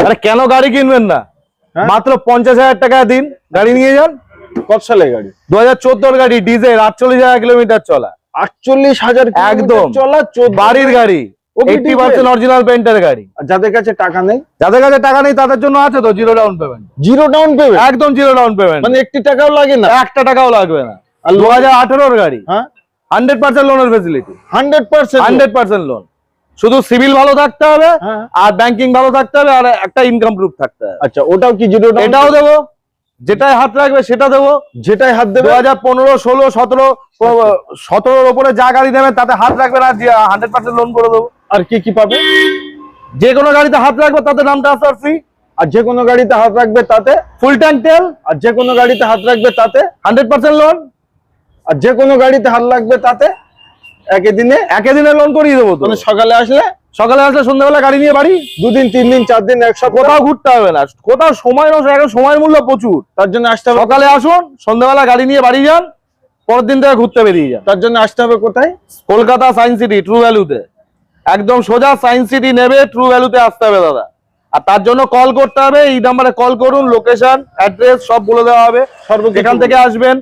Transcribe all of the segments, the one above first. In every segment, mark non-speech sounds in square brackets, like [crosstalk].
আরে কেন গাড়ি কিনবেন না? হ্যাঁ? মাত্র পঞ্চাশ হাজার টাকা দিন। গাড়ি নিয়ে যান। কত সালে গাড়ি? দু হাজার চোদ্দোর গাড়ি ডিজেল আটচল্লিশ হাজার কিলোমিটার চলা। আটচল্লিশ হাজার একদম। চলা বাড়ির গাড়ি কি পার্সেন্ট অরিজিনাল পেন্টের গাড়ি। যাদের কাছে টাকা নেই? যাদের কাছে টাকা নেই তাদের জন্য আছে তো zero down payment zero down পেবে একদম জিরো ডাউন পেমেন্ট মানে একটি টাকাও লাগে না? একটা টাকাও লাগবে না। আর দু হাজার আঠেরোর গাড়ি। হ্যাঁ? হান্ড্রেড পার্সেন্ট লোনের facility hundred percent hundred percent loan শুধু সিভিল ভালো থাকতে হবে হ্যাঁ। আর ব্যাংকিং ভালো থাকতে হবে আর একটা ইনকাম প্রুফ থাকতে হবে। আচ্ছা ওটাও কি জিরো এটাও দেবো। যেটাই হাত রাখবে সেটা দেবো। যেটাই হাত দু দেবে? হাজার পনেরো ষোলো সতেরো সতেরোর ওপরে যা গাড়ি দেবে তাতে হাত রাখবে না হান্ড্রেড পার্সেন্ট লোন করে দেবো। আর কি কি পাবে? যে কোনো গাড়িতে হাত রাখবে তাতে নামটা আসার ফ্রি আর যে কোনো গাড়িতে হাত রাখবে তাতে? ফুল ট্যাঙ্ক তেল। আর যে কোনো গাড়িতে হাত রাখবে তাতে? হান্ড্রেড পার্সেন্ট লোন আর যে কোনো গাড়িতে হাত লাগবে তাতে? একই দিনে একই দিনে লোন করিয়ে দেবো তো। মানে সকালে আসলে? সকালে আসলে সন্ধ্যাবেলা গাড়ি নিয়ে বাড়ি দুদিন তিন দিন চার দিন এক সপ্তাহ? কোথাও ঘুরতে হবে না। কোথাও সময় নষ্ট এখন সময়ের মূল্য প্রচুর। তার জন্য আসতে হবে সকালে আসুন সন্ধ্যাবেলা গাড়ি নিয়ে বাড়ি যান পরের দিন থেকে ঘুরতে বেরিয়ে যান। তার জন্য আসতে হবে কোথায়? কলকাতা সায়েন্স সিটি ট্রু ভ্যালুতে। একদম সোজা সায়েন্স সিটি নেবে ট্রু ভ্যালুতে আসতে হবে দাদা। আর তার জন্য কল করতে হবে এই নাম্বারে কল করুন লোকেশন অ্যাড্রেস সব বলে দেওয়া হবে। সর্বকিছু। এখান থেকে আসবেন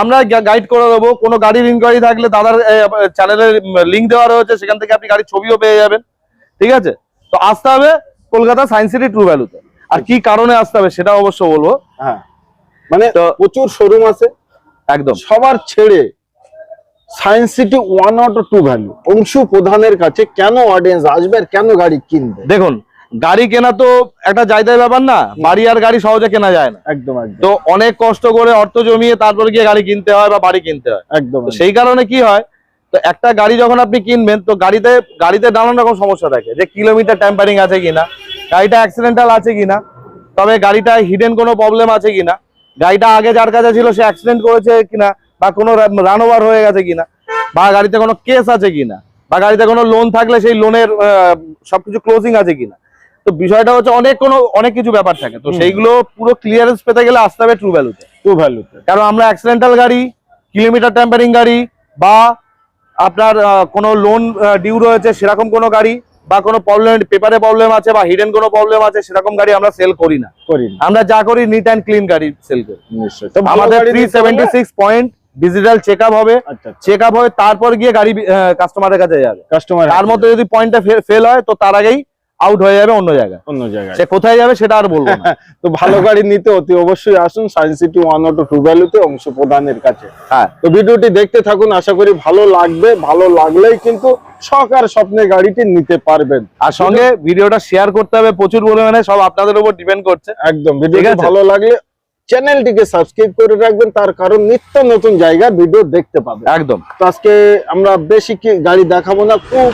আমরা গাইড করে দেবো। কোনো গাড়ির ইনকোয়ারি থাকলে দাদার চ্যানেলের লিঙ্ক দেওয়া রয়েছে। সেখান থেকে আপনি গাড়ির ছবিও পেয়ে যাবেন। ঠিক আছে? তো আসতে হবে কলকাতা সায়েন্স সিটি ট্রু ভ্যালুতে আর কি কারণে আসতে হবে সেটা অবশ্য বলব। হ্যাঁ। মানে প্রচুর শোরুম আছে। একদম। সবার ছেড়ে science city one auto true value Anshu প্রধানের কাছে কেন অডিয়েন্স আসবে আর কেন গাড়ি কিনবে? দেখুন গাড়ি কেনা তো একটা জায়গায় ব্যাপার না বাড়ি আর গাড়ি সহজে কেনা যায় না। একদম তো অনেক কষ্ট করে অর্থ জমিয়ে তারপরে গিয়ে গাড়ি কিনতে হয় বা বাড়ি কিনতে হয়। একদম সেই কারণে কি হয় তো একটা গাড়ি যখন আপনি কিনবেন তো গাড়িতে গাড়িতে নানান রকম সমস্যা থাকে যে কিলোমিটার ট্যাম্পারিং আছে কিনা গাড়িটা অ্যাক্সিডেন্টাল আছে কিনা তবে গাড়িটা হিডেন কোনো প্রবলেম আছে কিনা গাড়িটা আগে যার কাছে ছিল সে অ্যাক্সিডেন্ট করেছে কিনা বা কোনো রান ওভার হয়ে গেছে কিনা বা গাড়িতে কোনো কেস আছে কিনা বা গাড়িতে কোনো লোন থাকলে সেই লোনের সবকিছু ক্লোজিং আছে কিনা তো বিষয়টা হচ্ছে অনেক কোনো অনেক কিছু ব্যাপার থাকে। তো সেইগুলো পুরো ক্লিয়ারেন্স পেতে গেলে আসতে হবে ট্রু ভ্যালুতে টু ভ্যালুতে কারণ আমরা অ্যাক্সিডেন্টাল গাড়ি কিলোমিটার ট্যাম্পারিং গাড়ি বা আপনার কোনো লোন ডিউ রয়েছে সেরকম কোনো গাড়ি বা কোনো প্রবলেম পেপারে প্রবলেম আছে বা হিডেন কোনো প্রবলেম আছে সেরকম গাড়ি আমরা সেল করি না। করি না, আমরা যা করি নিট অ্যান্ড ক্লিন গাড়ি সেল করি। তো আমাদের three seventy six point digital check up হবে। চেক আপ হয়ে তারপর গিয়ে গাড়ি কাস্টমারের কাছে যাবে। কাস্টমার তার মধ্যে যদি পয়েন্টটা ফেল হয় তো তার আগেই আউট হয়ে যাবে অন্য জায়গায়। অন্য জায়গায়। সে কোথায় যাবে সেটা আর বলব না। [laughs] তো ভালো গাড়ি নিতে অতি অবশ্যই আসুন science city one auto true ভ্যালুতে অংশ প্রদানের কাছে। হ্যাঁ। তো ভিডিওটি দেখতে থাকুন আশা করি ভালো লাগবে। ভালো লাগলেই কিন্তু শখ আর স্বপ্নে গাড়িটি নিতে পারবেন। আর সঙ্গে ভিডিওটা শেয়ার করতে হবে প্রচুর পরিমাণে সব আপনাদের উপর ডিপেন্ড করছে। একদম ভিডিওটি ভালো লাগলে চ্যানেলটিকে সাবস্ক্রাইব করে রাখবেন তার কারণ নিত্য নতুন জায়গার ভিডিও দেখতে পাবেন। একদম। তো আজকে আমরা বেশি কি গাড়ি দেখাবো না খুব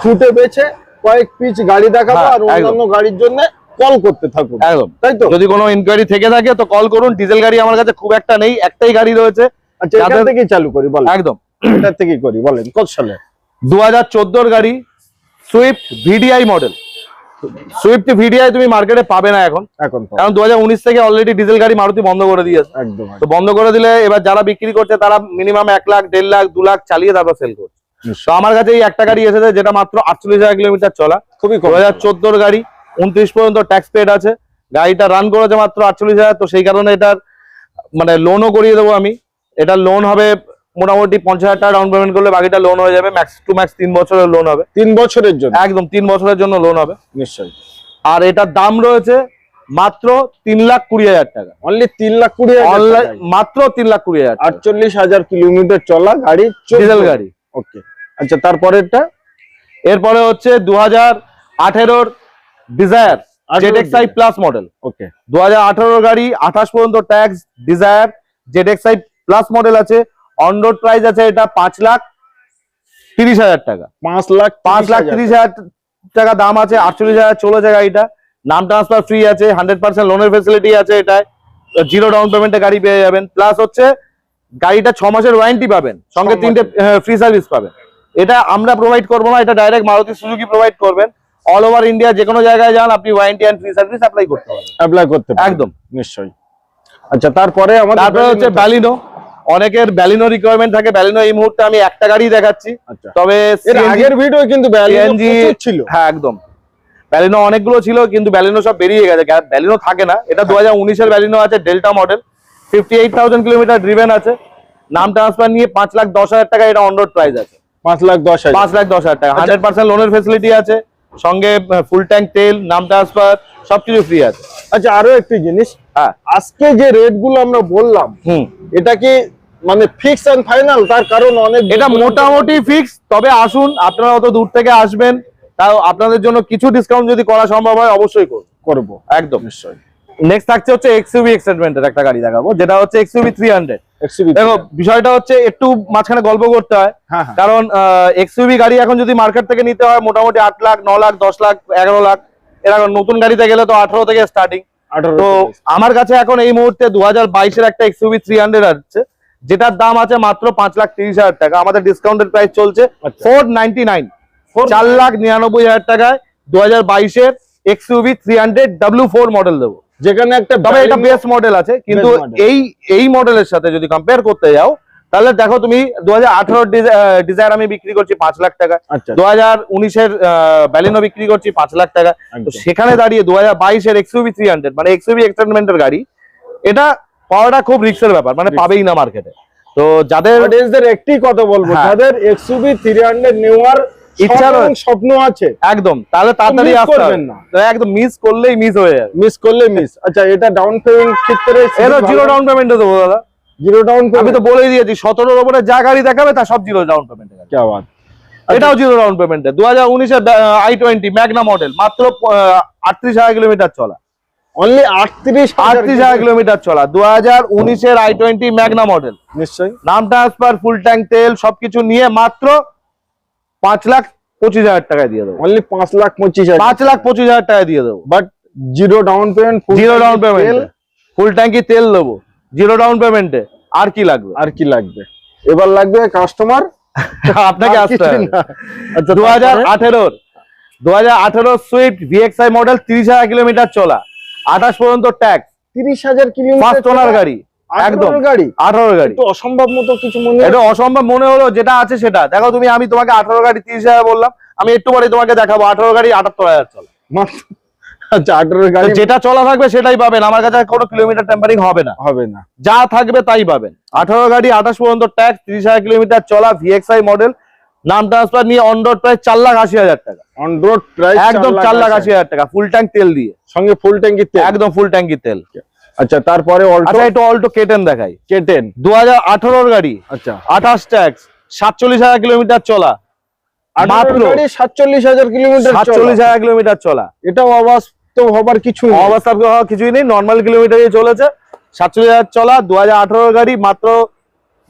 খুঁটে বেছে কয়েক পিচ গাড়ি দেখাবো হ্যাঁ, আর অন্যান্য গাড়ির জন্য কল করতে থাকুন। একদম। তাই তো? যদি কোনো ইনকোয়ারি থেকে থাকে তো কল করুন। ডিজেল গাড়ি আমার কাছে খুব একটা নেই একটাই গাড়ি রয়েছে। আচ্ছা এখান থেকেই চালু করি বলেন। একদম। এটা থেকেই করি বলেন কত সালে? দু হাজার চোদ্দোর গাড়ি Swift VDI model Swift VDI তুমি মার্কেটে পাবে না এখন। এখন কারণ দু হাজার উনিশ থেকে অলরেডি ডিজেল গাড়ি মারুতি বন্ধ করে দিয়েছে। একদম তো বন্ধ করে দিলে এবার যারা বিক্রি করছে তারা মিনিমাম এক লাখ দেড় লাখ দু লাখ চালিয়ে তারপর সেল করছে। তো আমার কাছে এই একটা গাড়ি এসেছে যেটা মাত্র আটচল্লিশ হাজার কিলোমিটার চলা। খুবই দু হাজার চোদ্দোর গাড়ি উনত্রিশ পর্যন্ত ট্যাক্স পেড আছে। গাড়িটা রান করেছে মাত্র আটচল্লিশ হাজার তো সেই কারণে এটার মানে লোনও করিয়ে দেবো আমি। এটা লোন হবে মোটামুটি পঞ্চাশ হাজার টাকা ডাউন পেমেন্ট করলে বাকিটা লোন হয়ে যাবে। ম্যাক্স টু ম্যাক্স তিন বছরের লোন হবে। তিন বছরের জন্য? একদম তিন বছরের জন্য লোন হবে। নিশ্চয়ই। আর এটার দাম রয়েছে মাত্র তিন লাখ কুড়ি হাজার টাকা। অনলি তিন লাখ কুড়ি হাজার মাত্র তিন লাখ কুড়ি হাজার আটচল্লিশ হাজার কিলোমিটার চলা গাড়ি ডিজেল গাড়ি। ওকে। আচ্ছা তারপরেরটা? এরপরে হচ্ছে দু হাজার আঠেরোর ডিজায়ার প্লাস মডেল ওকে। দু হাজার গাড়ি আঠাশ পর্যন্ত ট্যাক্স ডিজায়ার প্লাস মডেল আছে। অন রোড প্রাইস আছে এটা পাঁচ লাখ তিরিশ হাজার টাকা। পাঁচ লাখ পাঁচ লাখ তিরিশ হাজার টাকা দাম আছে আটচল্লিশ হাজার চলেছে গাড়িটা। নাম ট্রান্সফার ফ্রি আছে হান্ড্রেড পার্সেন্ট লোনের ফেসিলিটি আছে এটায়। জিরো ডাউন পেমেন্টে গাড়ি পেয়ে যাবেন। প্লাস হচ্ছে গাড়িটা ছ মাসের ওয়ারেন্টি পাবেন। সঙ্গে তিনটে ফ্রি সার্ভিস পাবেন। এটা আমরা প্রোভাইড করব না এটা ডাইরেক্ট মারুতি সুজুকি প্রোভাইড করবেন। অল ওভার ইন্ডিয়া যে কোনো জায়গায় যান আপনি warranty and free service apply করতে পারবেন। অ্যাপ্লাই করতে। একদম। নিশ্চয়ই। আচ্ছা তারপরে আমাদের তারপরে হচ্ছে ব্যালিনো অনেকের ব্যালিনো রিকোয়ারমেন্ট থাকে। ব্যালিনো এই মুহূর্তে আমি একটা গাড়ি দেখাচ্ছি। আচ্ছা। তবে এর আগের ভিডিও কিন্তু CNG ছিল। হ্যাঁ একদম। ব্যালিনো অনেকগুলো ছিল কিন্তু ব্যালিনো সব বেরিয়ে গেছে। ব্যালিনো থাকে না। এটা দু হাজার উনিশের ব্যালিনো আছে delta model fifty eight thousand kilometre driven আছে। নাম ট্রান্সফার নিয়ে পাঁচ লাখ দশ হাজার টাকা এটা অন রোড প্রাইস আছে। পাঁচ লাখ দশ হাজার। পাঁচ লাখ দশ হাজার টাকা। হান্ড্রেড পার্সেন্ট লোনের ফেসিলিটি আছে সঙ্গে ফুল ট্যাঙ্ক তেল নাম ট্রান্সফার সবকিছু ফ্রি আছে। আচ্ছা আরও একটি জিনিস। হ্যাঁ। আজকে যে রেটগুলো আমরা বললাম হুম। এটা কি মানে ফিক্স এন্ড ফাইনাল তার কারণ অনেক এটা মোটামুটি ফিক্স তবে আসুন আপনারা অত দূর থেকে আসবেন তাও আপনাদের জন্য কিছু ডিসকাউন্ট যদি করা সম্ভব হয় অবশ্যই করব। একদম। নিশ্চয়ই। নেক্সট থাকছে হচ্ছে এক্সইউভি এক্সাইটমেন্টের একটা গাড়ি দেখাবো যেটা হচ্ছে এক্সইউভি থ্রি হান্ড্রেড এক্সিবি দেখো বিষয়টা হচ্ছে একটু মাঝখানে গল্প করতে হয়। হ্যাঁ হ্যাঁ। কারণ এক্সইউভি গাড়ি এখন যদি মার্কেট থেকে নিতে হয় মোটামুটি আট লাখ ন লাখ দশ লাখ এগারো লাখ। এরকম নতুন গাড়িতে গেলে তো আঠারো থেকে স্টার্টিং তো আমার কাছে এখন এই মুহূর্তে দু হাজার বাইশের একটা এক্সইউভি থ্রি হান্ড্রেড আছে যেটার দাম আছে মাত্র পাঁচ লাখ তিরিশ হাজার টাকা। আমাদের ডিসকাউন্টেড প্রাইস চলছে আচ্ছা। ফোর নাইনটি নাইন চার লাখ নিরানব্বই হাজার টাকায় দু হাজার বাইশের XUV three hundred W four model দেবো। যেখানে একটা তবে এটা বেস্ট মডেল আছে কিন্তু এই এই মডেলের সাথে যদি কম্পেয়ার করতে যাও তাহলে দেখো তুমি দু হাজার আঠারো ডিজায়ার আমি বিক্রি করছি পাঁচ লাখ টাকা আচ্ছা। দু হাজার উনিশের ব্যালিনো বিক্রি করছি পাঁচ লাখ টাকা তো সেখানে দাঁড়িয়ে দু হাজার বাইশের এক্সইউভি থ্রি হান্ড্রেড মানে এক্সইউভি এক্সটেনমেন্টের গাড়ি এটা পাওয়াটা খুব রিক্সের ব্যাপার মানে পাবেই না মার্কেটে তো যাদের একটি কথা বলব হ্যাঁ। যাদের এক্সইবি থ্রি হান্ড্রেড নেওয়ার ইচ্ছা স্বপ্ন আছে। একদম তাহলে তাড়াতাড়ি করবেন না। একদম মিস করলেই মিস হয়ে যাবে। মিস করলে মিস আচ্ছা এটা ডাউন পেমেন্ট ক্ষেত্রে এটা জিরো ডাউন পেমেন্টে দেবো দাদা। জিরো ডাউন আমি তো বলেই দিয়েছি সতেরোর ওপরে যা গাড়ি দেখাবে তা সব জিরো ডাউন পেমেন্টে এটাও জিরো ডাউন পেমেন্টে দু হাজার উনিশের আই টোয়েন্টি ম্যাগনা মডেল মাত্র আটত্রিশ হাজার কিলোমিটার চলা। অনলি আটত্রিশ আটত্রিশ হাজার কিলোমিটার। চলা। দু হাজার উনিশের আই টোয়েন্টি ম্যাগনা মডেল নিশ্চয়ই। নাম ট্রান্সফার ফুল ট্যাঙ্ক তেল সবকিছু নিয়ে মাত্র পাঁচ লাখ পঁচিশ হাজার টাকায় দিয়ে দেবো। অনলি পাঁচ লাখ পঁচিশ হাজার। পাঁচ লাখ পঁচিশ হাজার টাকায় দিয়ে দেবো। But zero down payment zero down payment full ট্যাঙ্কি তেল দেবো। জিরো ডাউন পেমেন্টে আর কি লাগবে? আর কি লাগবে? এবার লাগবে কাস্টমার [laughs] আপনাকে আসতে আচ্ছা দু হাজার আঠেরোর। দু হাজার আঠেরো সুইফট ভিএক্সআই মডেল তিরিশ হাজার কিলোমিটার চলা। আঠাশ পর্যন্ত ট্যাক্স তিরিশ হাজার কিলোমিটার গাড়ি। একদম একদম। গাড়ি? আঠারো গাড়ি। একটু অসম্ভব মতো কিছু মনে এটা অসম্ভব মনে হলো যেটা আছে সেটা। দেখো তুমি আমি তোমাকে আঠারো গাড়ি তিরিশ হাজার বললাম। আমি একটু পরে তোমাকে দেখাবো। আঠারো গাড়ি আটাত্তর হাজার চলে। আচ্ছা আঠারো গাড়ি যেটা চলা থাকবে সেটাই পাবেন। আমার কাছে কোনো কিলোমিটার টেম্পারিং হবে না। হবে না। যা থাকবে তাই পাবেন। আঠারো গাড়ি আঠাশ পর্যন্ত ট্যাক্স তিরিশ হাজার কিলোমিটার চলা ভিএক্সআই মডেল নাম ট্রান্সফার নিয়ে অন রোড প্রায় চার লাখ আশি হাজার টাকা। অন রোড প্রাইস একদম চার লাখ আশি হাজার। টাকা ফুল ট্যাঙ্ক তেল দিয়ে। সঙ্গে ফুল ট্যাঙ্কি তেল। একদম ফুল ট্যাঙ্কি তেল। আচ্ছা তারপরে অল্টো আচ্ছা একটু অল্টো কেটেন দেখাই। কেটেন দু হাজার আঠারোর গাড়ি। আচ্ছা। আঠাশ ট্যাক্স সাতচল্লিশ হাজার কিলোমিটার চলা। মাত্র? মাত্র সাতচল্লিশ হাজার কিলোমিটার সাতচল্লিশ হাজার কিলোমিটার চলা। এটাও অবাস্তব হবার কিছু হওয়া কিছুই নেই নর্মাল চলেছে। সাতচল্লিশ হাজার চলা দু হাজার আঠারো গাড়ি মাত্র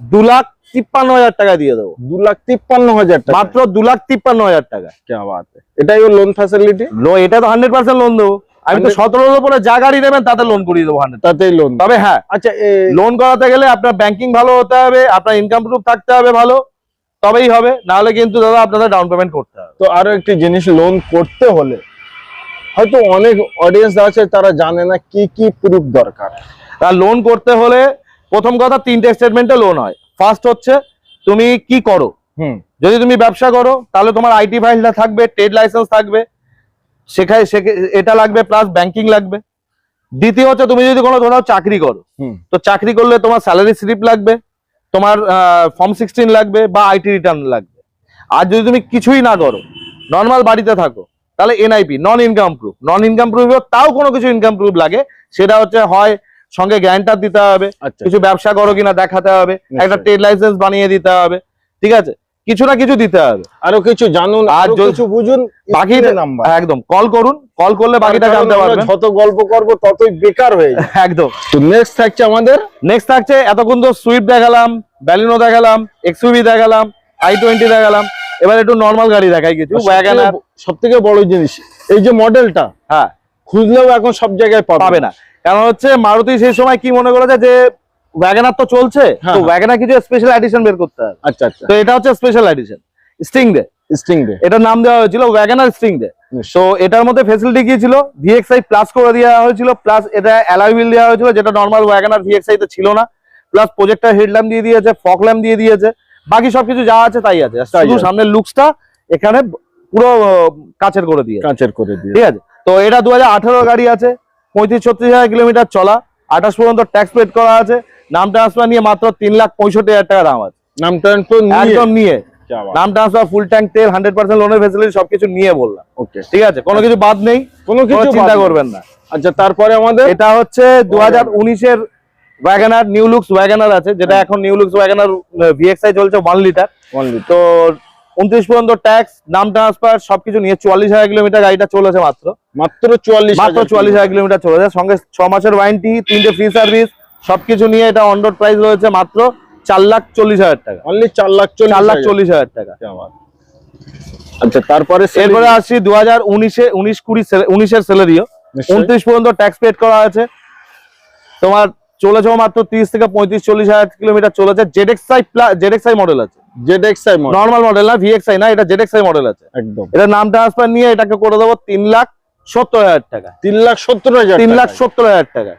দু লাখ তিপ্পান্ন হাজার টাকা দিয়ে দেবো। দু লাখ তিপ্পান্ন হাজার টাকা। মাত্র দু লাখ তিপ্পান্ন হাজার টাকা। এটাই লোন ফ্যাসিলিটি এটা তো হান্ড্রেড পার্সেন্ট লোন দেবো। আমি তো 100 সতেরোর উপরে যা গাড়ি নেবেন তাতে লোন করিয়ে দেবো হান্ড্রেড তাতেই লোন তবে হ্যাঁ আচ্ছা লোন করাতে গেলে আপনার ব্যাংকিং ভালো হতে হবে আপনার ইনকাম প্রুফ থাকতে হবে ভালো তবেই হবে নাহলে কিন্তু দাদা আপনাদের ডাউন পেমেন্ট করতে হবে। তো আরও একটি জিনিস লোন করতে হলে হয়তো অনেক অডিয়েন্স আছে তারা জানে না কি কি প্রুফ দরকার। আর লোন করতে হলে প্রথম কথা তিনটে স্টেটমেন্টে লোন হয়। ফার্স্ট হচ্ছে তুমি কি করো? হুম। যদি তুমি ব্যবসা করো তাহলে তোমার আইটি ফাইলটা থাকবে ট্রেড লাইসেন্স থাকবে। সেখানে এটা লাগবে প্লাস ব্যাংকিং লাগবে। দ্বিতীয় হচ্ছে তুমি যদি কোনো ধরো চাকরি করো তো চাকরি করলে তোমার স্যালারি স্লিপ লাগবে তোমার ফর্ম সিক্সটিন লাগবে বা আইটি রিটার্ন লাগবে। আর যদি তুমি কিছুই না করো নর্মাল বাড়িতে থাকো তাহলে NIP non income proof non income proof তাও কোনো কিছু ইনকাম প্রুফ লাগে। সেটা হচ্ছে হয় সঙ্গে গ্যারান্টার দিতে হবে আচ্ছা। কিছু ব্যবসা করো কিনা দেখাতে হবে একটা ট্রেড লাইসেন্স বানিয়ে দিতে হবে ঠিক আছে? কিছু না কিছু দিতে হবে। আরও কিছু জানুন আর কিছু বুঝুন বাকি নাম্বার। একদম কল করুন কল করলে বাকিটা জানতে পারবেন। যত গল্প করব ততই বেকার হয়ে যায় [laughs] একদম। তো নেক্সট থাকছে আমাদের? নেক্সট থাকছে এতক্ষণ তো সুইফট দেখালাম ব্যালিনো দেখালাম এক্সইউভি দেখালাম আই টোয়েন্টি দেখালাম এবার একটু নর্মাল গাড়ি দেখাই কিছু ওয়াগানার সব থেকে বড় জিনিস এই যে মডেলটা হ্যাঁ। খুঁজলেও এখন সব জায়গায় পাবে। পাবে না। কারণ হচ্ছে মারুতি সেই সময় কি মনে করেছে যে ওয়াগানার তো চলছে হ্যাঁ, তো হ্যাঁ। ওয়াগানার কিছু স্পেশাল এডিশন বের করতে হবে। আচ্ছা আচ্ছা। তো এটা হচ্ছে special edition sting day sting day এটার নাম দেওয়া হয়েছিল ওয়াগানার স্টিং ডে তো এটার মধ্যে ফেসিলিটি কি ছিল? ভিএক্সআই প্লাস করে দেওয়া হয়েছিল প্লাস এটা অ্যালয় হুইল দেওয়া হয়েছিল যেটা নর্মাল ওয়াগানার ভিএক্সআই তে ছিল না। প্লাস প্রজেক্টর হেডল্যাম্প দিয়ে দিয়েছে ফক ল্যাম্প দিয়ে দিয়েছে বাকি সবকিছু যা আছে তাই আছে। শুধু সামনের লুকসটা এখানে পুরো কাচের করে দিয়ে কাঁচের করে দিয়ে ঠিক আছে? তো এটা দু হাজার আঠারো গাড়ি আছে পঁয়ত্রিশ ছত্রিশ হাজার কিলোমিটার চলা আঠাশ পর্যন্ত ট্যাক্স পেড করা আছে। নাম ট্রান্সফার নিয়ে মাত্র তিন লাখ পঁয়ষট্টি হাজার টাকা দাম আছে। নাম ট্রান্সফার নিয়ে? নাম ট্রান্সফার ফুল ট্যাঙ্ক তেল হান্ড্রেড পার্সেন্ট সবকিছু নিয়ে বললাম। ঠিক আছে? কোনো কিছু বাদ নেই। চিন্তা করবেন না। আচ্ছা তারপরে আমাদের? এটা হচ্ছে হাজার আছে যেটা হ্যাঁ। এখন চলছে ওয়ান তো উনত্রিশ পর্যন্ত ট্যাক্স নাম ট্রান্সফার সবকিছু নিয়ে চুয়াল্লিশ হাজার কিলোমিটার গাড়িটা চলেছে মাত্র। মাত্র চুয়াল্লিশ মাত্র চুয়াল্লিশ হাজার কিলোমিটার। চলেছে। সঙ্গে ছ মাসের ওয়ারেন্টি তিনটে ফ্রি সার্ভিস সবকিছু নিয়ে এটা অন্ডোর প্রাইস রয়েছে মাত্র চার লাখ চল্লিশ হাজার টাকা। অনলি চার লাখ চার লাখ চল্লিশ হাজার টাকা। আচ্ছা তারপরে এরপরে আসছি দু হাজার উনিশে উনিশ কুড়ি উনিশের স্যালারিও উনত্রিশ পর্যন্ত ট্যাক্স পেড করা আছে তোমার চলেছে মাত্র ত্রিশ থেকে পঁয়ত্রিশ চল্লিশ হাজার কিলোমিটার চলেছে। জেডেক্সাই আই মডেল আছে। Z X I normal model না ভিএক্সআই না এটা জেড এক্স আই মডেল আছে। একদম। এটা নাম ট্রান্সফার নিয়ে এটাকে করে দেবো তিন লাখ সত্তর হাজার টাকা। তিন লাখ সত্তর হাজার তিন লাখ সত্তর হাজার টাকা।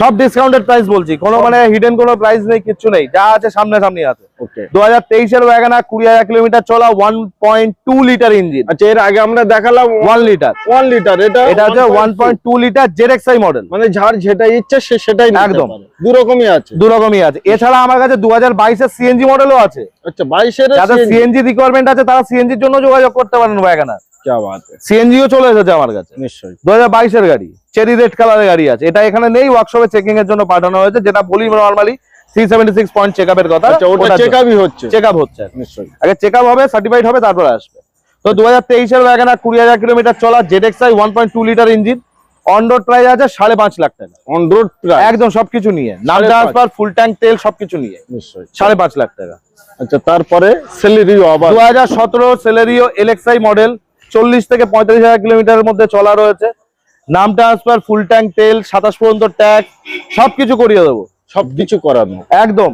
সব ডিসকাউন্টেড প্রাইস বলছি। কোনো মানে হিডেন কোনো প্রাইস নেই কিচ্ছু নেই। যা আছে সামনে সামনে আছে। দু হাজার তেইশের ওয়াগানা কুড়ি হাজার কিলোমিটার চলা one point two litre engine আচ্ছা এর আগে আমরা দেখালাম ওয়ান লিটার ওয়ান লিটার এটা এটা হচ্ছে one point two litre ZXI model মানে যার যেটা ইচ্ছে সে সেটাই একদম। দু আছে। দু আছে। এছাড়া আমার কাছে দু হাজার বাইশের সিএনজি মডেলও আছে। আচ্ছা বাইশের যাদের সিএনজি রিকোয়ারমেন্ট আছে তারা সিএনজির জন্য যোগাযোগ করতে পারেন ওয়াগানা সিএনজিও চলে এসেছে আমার কাছে। নিশ্চয়ই। দু হাজার বাইশের গাড়ি চেরি রেড কালারের গাড়ি আছে। এটা এখানে নেই ওয়ার্কশপে চেকিং এর জন্য পাঠানো হয়েছে যেটা বলি normally three seventy six point check আপের কথা। আচ্ছা ওটা চেক আপই হচ্ছে। চেক আপ হচ্ছে। নিশ্চয়ই। আগে চেক আপ হবে সার্টিফাইড হবে তারপরে আসবে। তো কিলোমিটার চলা litre engine on road price আছে সাড়ে পাঁচ লাখ টাকা। অন রোড প্রাইস একদম সবকিছু নিয়ে। নাম ট্রান্সফার ফুল ট্যাঙ্ক তেল সবকিছু নিয়ে। নিশ্চয়ই। সাড়ে পাঁচ লাখ টাকা। আচ্ছা তারপরে সেলেরিও আবার? এলএক্সআই মডেল চল্লিশ থেকে পঁয়তাল্লিশ হাজার কিলোমিটারের মধ্যে চলা রয়েছে। নাম ট্রান্সফার ফুল ট্যাঙ্ক তেল সাতাশ পর্যন্ত ট্যাক্স সবকিছু করিয়ে দেবো। সবকিছু করানো। একদম।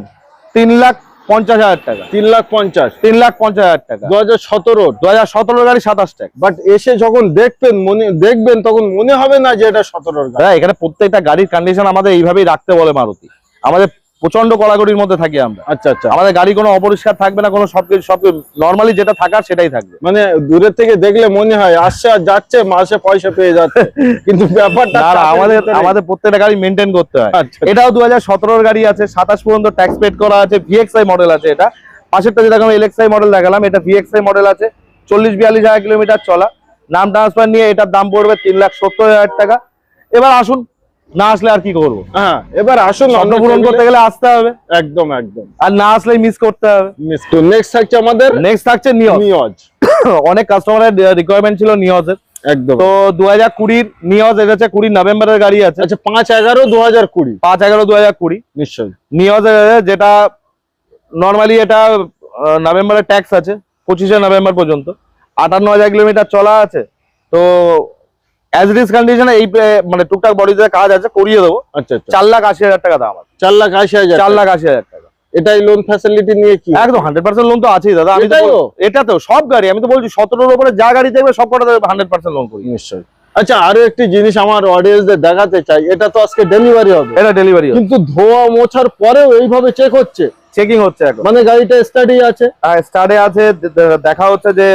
তিন লাখ পঞ্চাশ হাজার টাকা। তিন লাখ পঞ্চাশ। তিন লাখ পঞ্চাশ হাজার টাকা। দু হাজার সতেরো দু হাজার সতেরো গাড়ি সাতাশ টাকা বাট এসে যখন দেখবেন মনে দেখবেন তখন মনে হবে না যে এটা সতেরোর গাড়ি। এখানে প্রত্যেকটা গাড়ির কন্ডিশন আমাদের এইভাবেই রাখতে বলে মারুতি। আমাদের প্রচণ্ড কড়াকড়ির মধ্যে থাকি আমরা। আচ্ছা আচ্ছা। আমাদের গাড়ি কোনো অপরিষ্কার থাকবে না কোনো সবকিছু সব নর্মালি যেটা থাকার সেটাই থাকবে। মানে দূরের থেকে দেখলে মনে হয় আসছে আর যাচ্ছে মাসে পয়সা পেয়ে যাচ্ছে। কিন্তু ব্যাপারটা আমাদের আমাদের প্রত্যেকটা গাড়ি মেনটেন করতে হয়। আচ্ছা এটাও দু হাজার গাড়ি আছে সাতাশ পর্যন্ত ট্যাক্স পেড করা আছে ভিএক্সআই মডেল আছে এটা। পাশেরটা যেটা আমি এলএক্সআই মডেল দেখালাম এটা ভিএক্সআই মডেল আছে। চল্লিশ বিয়াল্লিশ হাজার কিলোমিটার চলা। নাম ট্রান্সফার নিয়ে এটার দাম পড়বে তিন লাখ সত্তর হাজার টাকা। এবার আসুন না আসলে আর কি করব? হ্যাঁ এবার আসুন স্বপ্ন পূরণ করতে গেলে আসতে হবে। একদম একদম। আর না আসলেই মিস করতে হবে। মিস তো নেক্সট থাকছে আমাদের নেক্সট থাকছে নিয়জ নিয়জ [coughs] অনেক কাস্টমারের রিকোয়ারমেন্ট ছিল নিয়জের একদম। তো দু হাজার কুড়ির নিয়জ কুড়ি নভেম্বরের গাড়ি আছে। আচ্ছা পাঁচ এগারো দু হাজার কুড়ি। পাঁচ এগারো দু হাজার কুড়ি। নিশ্চয়ই। নিয়জ যেটা নর্মালি এটা নভেম্বরের ট্যাক্স আছে পঁচিশে নভেম্বর পর্যন্ত। আটান্ন হাজার কিলোমিটার চলা আছে। তো অ্যাজ ইট ইস কন্ডিশনে এই মানে টুকটাক বডিতে কাজ আছে করিয়ে দেবো। আচ্ছা আচ্ছা। চার লাখ আশি হাজার টাকা দাম আছে। চার লাখ আশি হাজার চার লাখ আশি হাজার টাকা। এটাই লোন ফ্যাসিলিটি নিয়ে কি? একদম হান্ড্রেড পার্সেন্ট লোন তো আছেই দাদা। আমি তো? এটা তো? সব গাড়ি আমি তো বলছি সতেরোর উপরে যা গাড়ি দেখবে সব কটা হান্ড্রেড পার্সেন্ট লোন করি নিশ্চয়ই। আচ্ছা আরও একটি জিনিস আমার অডিয়েন্সদের দেখাতে চাই এটা তো আজকে ডেলিভারি হবে। এটা ডেলিভারি কিন্তু ধোয়া মোছার পরেও এইভাবে চেক হচ্ছে? চেকিং হচ্ছে এখন। মানে গাড়িটা স্টাডি আছে? স্টারে আছে দেখা হচ্ছে যে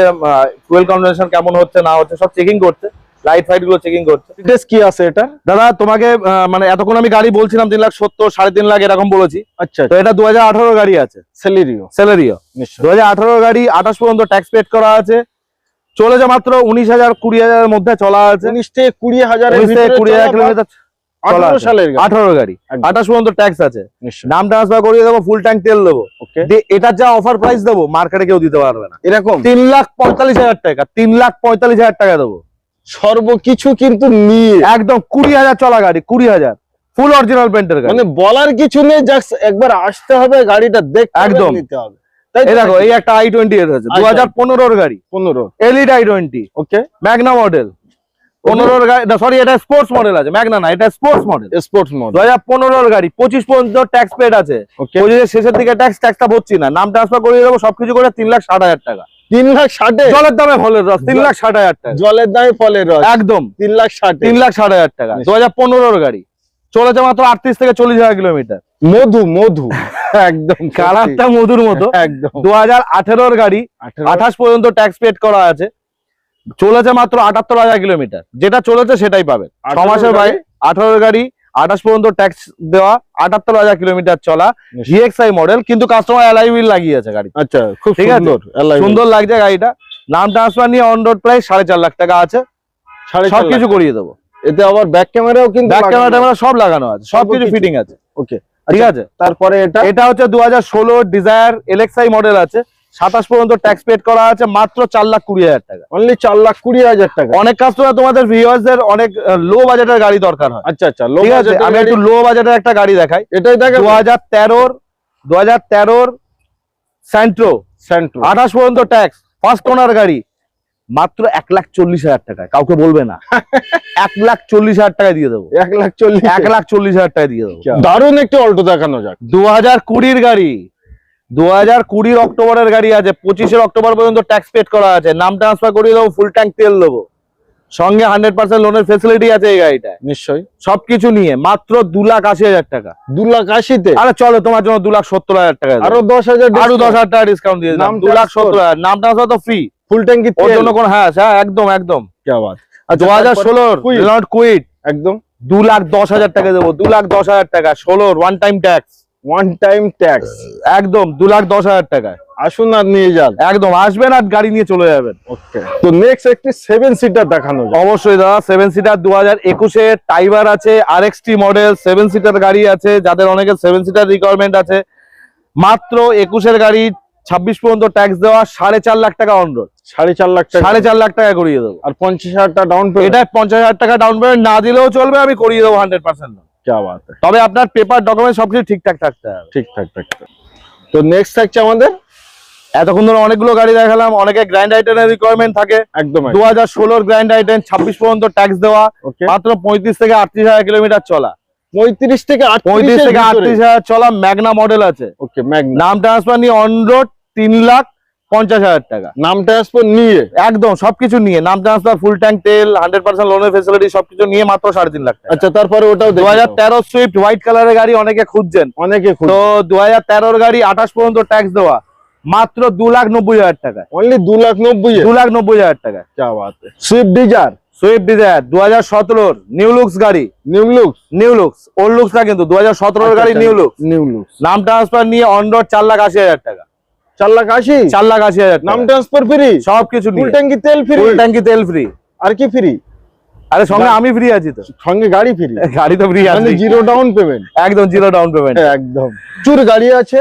ফুয়েল কনভেনশন কেমন হচ্ছে না হচ্ছে সব চেকিং করছে। লাইট ফাইটগুলো চেকিং করছে। ডিটেলস কি আছে এটা দাদা তোমাকে মানে এতক্ষণ আমি গাড়ি বলছিলাম তিন লাখ সত্তর সাড়ে তিন লাখ এরকম বলেছি। আচ্ছা তো এটা দু হাজার আঠারো গাড়ি আছে। সেলেরিও স্যালারিও দু হাজার গাড়ি আঠাশ পর্যন্ত ট্যাক্স পেড করা আছে। চলেছে মাত্র উনিশ হাজার কুড়ি হাজারের মধ্যে চলা আছে। উনিশ থেকে কুড়ি কুড়ি হাজার কিলোমিটার আঠারো গাড়ি। আঠাশ পর্যন্ত ট্যাক্স আছে। নাম ট্রান্সফার করিয়ে দেবো ফুল ট্যাঙ্ক তেল দেবো। এটার যা অফার প্রাইস দেবো মার্কেটে কেউ দিতে পারবে না। এরকম? তিন লাখ পঁয়তাল্লিশ হাজার টাকা তিন লাখ পঁয়তাল্লিশ হাজার টাকা দেবো। সর্বকিছু কিন্তু নিয়ে একদম কুড়ি হাজার চলা গাড়ি কুড়ি হাজার। ফুল অরিজিনাল পেন্টের গাড়ি। মানে বলার কিছু নেই জাস্ট একবার আসতে হবে গাড়িটা দেখতে একদম। নিতে হবে। এই দেখো এই একটা আই টোয়েন্টি এর আছে দু হাজার পনেরোর গাড়ি। পনেরো। Elite I twenty okay Magna model পনেরোর গাড়ি সরি এটা স্পোর্টস মডেল আছে ম্যাগনা না এটা স্পোর্টস মডেল স্পোর্টস দু হাজার পনেরোর গাড়ি পঁচিশ পর্যন্ত ট্যাক্স পেড আছে। পঁচিশের শেষের দিকে ট্যাক্স ট্যাক্সটা ভরছি না। নাম ট্রান্সফার করিয়ে দেবো সবকিছু করে তিন লাখ ষাট হাজার টাকা। তিন লাখ ষাটে? জলের দামে ফলের রস তিন লাখ ষাট হাজার টাকা। জলের দামে ফলের রস। একদম। তিন লাখ ষাটে। তিন লাখ ষাট হাজার টাকা। দু হাজার পনেরোর গাড়ি। চলেছে মাত্র আটত্রিশ থেকে চল্লিশ হাজার কিলোমিটার। মধু মধু। [laughs] একদম কালারটা মধুর মতো। একদম। দু হাজার আঠেরোর গাড়ি। আঠাশ পর্যন্ত ট্যাক্স পেড করা আছে। চলেছে মাত্র আটাত্তর হাজার কিলোমিটার। যেটা চলেছে সেটাই পাবেন। ছ মাসের বাইরে আঠারোর গাড়ি আঠাশ পর্যন্ত ট্যাক্স দেওয়া আটাত্তর হাজার কিলোমিটার চলা ভিএক্সআই মডেল কিন্তু কাস্টমার অ্যালাই হুইল লাগিয়েছে গাড়ি। আচ্ছা খুব ঠিক আছে? সুন্দর সুন্দর লাগছে গাড়িটা। নাম ট্রান্সফার নিয়ে অন রোড প্রাইস সাড়ে চার লাখ টাকা আছে। সবকিছু করিয়ে দেবো। এতে আবার ব্যাক ক্যামেরাও কিন্তু ব্যাক ক্যামেরা ট্যামেরা সব লাগানো আছে। সবকিছু। ফিটিং আছে। ওকে ঠিক আছে? তারপরে এটা? এটা হচ্ছে দু হাজার ষোলো ডিজায়ার এলএক্সআই মডেল আছে। সাতাশ পর্যন্ত ট্যাক্স পেড করা আছে মাত্র চার লাখ কুড়ি হাজার টাকা। অনলি চার লাখ কুড়ি হাজার টাকা। অনেক কাস্টমার তোমাদের ভিউয়ার্স এর অনেক লো বাজেটের গাড়ি দরকার হয়। আচ্ছা আচ্ছা লো আছে? আমি একটু লো বাজেটের একটা গাড়ি দেখাই। এটাই দেখে দু হাজার তেরোর দু হাজার তেরোর স্যান্ট্রো সেন্ট্রো আঠাশ পর্যন্ত ট্যাক্স ফার্স্ট ওনার গাড়ি। মাত্র এক লাখ চল্লিশ হাজার টাকা কাউকে বলবে না। [laughs] এক লাখ চল্লিশ হাজার টাকা দিয়ে দেবো। এক লাখ চল্লিশ এক লাখ চল্লিশ হাজার টাকায় দিয়ে দেবো। দারুণ একটি অল্টো দেখানো যাক। দু হাজার কুড়ির গাড়ি। দু হাজার কুড়ির অক্টোবরের গাড়ি আছে পঁচিশের অক্টোবর পর্যন্ত ট্যাক্স পেড করা আছে। নাম ট্রান্সফার করিয়ে দেবো ফুল ট্যাঙ্ক তেল দেবো। সঙ্গে হান্ড্রেড পার্সেন্ট লোনের ফেসিলিটি আছে এই গাড়িটায়। নিশ্চয়ই। সবকিছু নিয়ে মাত্র দু লাখ আশি হাজার টাকা। দু লাখ আশিতে? আরে চলো তোমার জন্য দু লাখ সত্তর হাজার টাকা আরও দশ হাজার আরও দশ হাজার টাকা ডিসকাউন্ট দিয়ে দিলাম। দু লাখ সত্তর হাজার। নাম ট্রান্সফার তো ফ্রি ফুল ট্যাঙ্কি ওর জন্য কোন হ্যাঁ হ্যাঁ একদম একদম। দু হাজার ষোলোর নট কুইট একদম। দু লাখ দশ হাজার টাকা দেবো দু লাখ দশ হাজার টাকা। ষোলোর one time tax one time tax একদম দু লাখ দশ হাজার টাকায়। আসুন আর নিয়ে যান। একদম আসবেন আর গাড়ি নিয়ে চলে যাবেন। ওকে। তো নেক্সট একটি সেভেন সিটার দেখানো অবশ্যই দাদা সেভেন সিটার দু হাজার একুশে টাইবার আছে আর এক্সটি মডেল সেভেন সিটার গাড়ি আছে যাদের অনেকের সেভেন সিটার রিকোয়ারমেন্ট আছে। মাত্র একুশের গাড়ি ছাব্বিশ পর্যন্ত ট্যাক্স দেওয়া সাড়ে চার লাখ টাকা অন রোড সাড়ে চার লাখ টাকা। সাড়ে চার লাখ টাকা করিয়ে দেবো। আর পঞ্চাশ হাজার টাকা ডাউন পেমেন্ট এটা পঞ্চাশ হাজার টাকা ডাউন পেমেন্ট না দিলেও চলবে আমি করিয়ে দেবো হান্ড্রেড পার্সেন্ট क्या बात है তবে আপনার পেপার ডকুমেন্ট সবকিছু ঠিকঠাক থাকতে হবে ঠিক ঠাক ঠিক ঠাক। তো নেক্সট থাকছে আমাদের এতক্ষণ ধরে অনেকগুলো গাড়ি দেখালাম অনেকে গ্র্যান্ড আইটেনের রিকোয়ারমেন্ট থাকে একদম দু হাজার ষোলোর গ্র্যান্ড আইটেন ছাব্বিশ পর্যন্ত ট্যাক্স দেওয়া ওকে মাত্র পঁয়ত্রিশ থেকে আটত্রিশ হাজার কিলোমিটার চলা পঁয়ত্রিশ থেকে পঁয়ত্রিশ থেকে আটত্রিশ হাজার চলা ম্যাগনা মডেল আছে ওকে ম্যাগনা নাম ট্রান্সফার নিয়ে অন রোড তিন লাখ পঞ্চাশ হাজার টাকা। নাম ট্রান্সফার নিয়ে? একদম সবকিছু নিয়ে। নাম ট্রান্সফার ফুল ট্যাঙ্ক তেল হান্ড্রেড পার্সেন্ট লোনের ফেসিলিটি সবকিছু নিয়ে মাত্র সাড়ে তিন লাখ আচ্ছা তারপরে ওটাও দু হাজার তেরো সুইফট হোয়াইট কালারের গাড়ি অনেকে খুঁজছেন। অনেকে তো দু হাজার তেরোর গাড়ি আঠাশ পর্যন্ত ট্যাক্স দেওয়া। মাত্র দু লাখ নব্বই হাজার টাকা। অনলি দু লাখ নব্বই দু লাখ নব্বই হাজার টাকা। সুইফট ডিজার সুইফট ডিজায়ার দু হাজার সতেরোর নিউলুকস গাড়ি। New looks new old looks না কিন্তু দু হাজার সতেরোর আচ্ছা, গাড়ি আচ্ছা, নিউ লুকস নাম ট্রান্সফার নিয়ে অন্ডর চার লাখ আশি হাজার টাকা। চার লাখ আশি? চার লাখ আশি হাজার নাম ট্রান্সফার ফ্রি সবকিছু ফুল ট্যাঙ্কি তেল ফ্রি ফুল ট্যাঙ্কি তেল ফ্রি আর কি ফ্রি আরে সঙ্গে আমি ফ্রি আছি তো। সঙ্গে গাড়ি ফ্রি [laughs] গাড়ি তো ফ্রি আছে জিরো ডাউন পেমেন্ট একদম জিরো ডাউন পেমেন্ট একদম। প্রচুর গাড়ি আছে।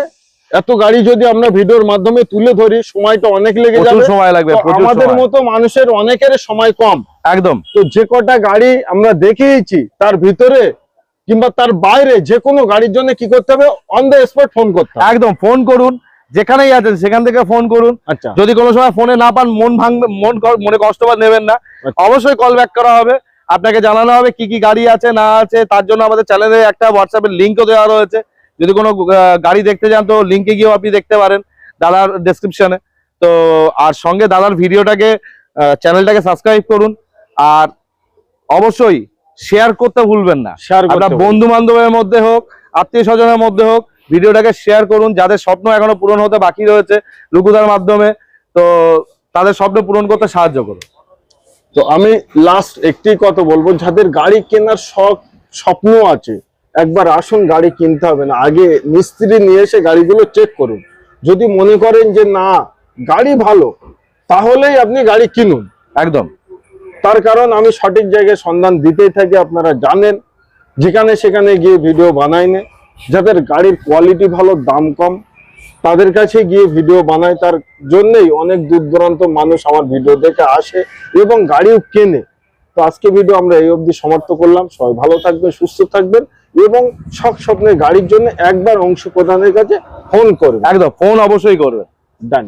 এত গাড়ি যদি আমরা ভিডিওর মাধ্যমে তুলে ধরি সময়টা অনেক লেগে যাবে। সময় লাগবে আমাদের মতো মানুষের অনেকের সময় কম। একদম। তো যে কটা গাড়ি আমরা দেখিয়েছি তার ভিতরে কিংবা তার বাইরে যে কোনো গাড়ির জন্য কি করতে হবে? অন দ্য স্পট ফোন করতে হবে। একদম ফোন করুন। যেখানেই আছেন সেখান থেকে ফোন করুন। আচ্ছা। যদি কোনো সময় ফোনে না পান মন ভাঙবে মন মনে কষ্ট বা নেবেন না। আচ্ছা। অবশ্যই কল ব্যাক করা হবে। আপনাকে জানানো হবে কি কি গাড়ি আছে না আছে। তার জন্য আমাদের চ্যানেলে একটা হোয়াটসঅ্যাপের লিঙ্কও দেওয়া রয়েছে। যদি কোনো গাড়ি দেখতে চান তো লিঙ্কে গিয়েও আপনি দেখতে পারেন দাদার ডেসক্রিপশনে তো আর সঙ্গে দাদার ভিডিওটাকে চ্যানেলটাকে সাবস্ক্রাইব করুন। আর অবশ্যই শেয়ার করতে ভুলবেন না। আপনার বন্ধু বান্ধবের মধ্যে হোক আত্মীয় স্বজনের মধ্যে হোক ভিডিওটাকে শেয়ার করুন যাদের স্বপ্ন এখনও পূরণ হতে বাকি রয়েছে রুকুদার মাধ্যমে তো তাদের স্বপ্ন পূরণ করতে সাহায্য করুন। তো আমি লাস্ট একটি কথা বলব যাদের গাড়ি কেনার শখ স্বপ্ন আছে একবার আসুন গাড়ি কিনতে হবে না আগে মিস্ত্রি নিয়ে এসে গাড়িগুলো চেক করুন। যদি মনে করেন যে না গাড়ি ভালো তাহলেই আপনি গাড়ি কিনুন। একদম। তার কারণ আমি সঠিক জায়গায় সন্ধান দিতেই থাকি আপনারা জানেন যেখানে সেখানে গিয়ে ভিডিও বানাই না। যাদের গাড়ির কোয়ালিটি ভালো, দাম কম, তাদের কাছে গিয়ে ভিডিও বানায়। তার জন্যই অনেক দূর দূরান্ত মানুষ আমার ভিডিও দেখে আসে এবং গাড়িও কেনে। তো আজকে ভিডিও আমরা এই অবধি সমাপ্ত করলাম। সবাই ভালো থাকবেন, সুস্থ থাকবেন এবং শখ স্বপ্নের গাড়ির জন্য একবার অংশ প্রধানের কাছে ফোন করবেন। একদম ফোন অবশ্যই করবে ডান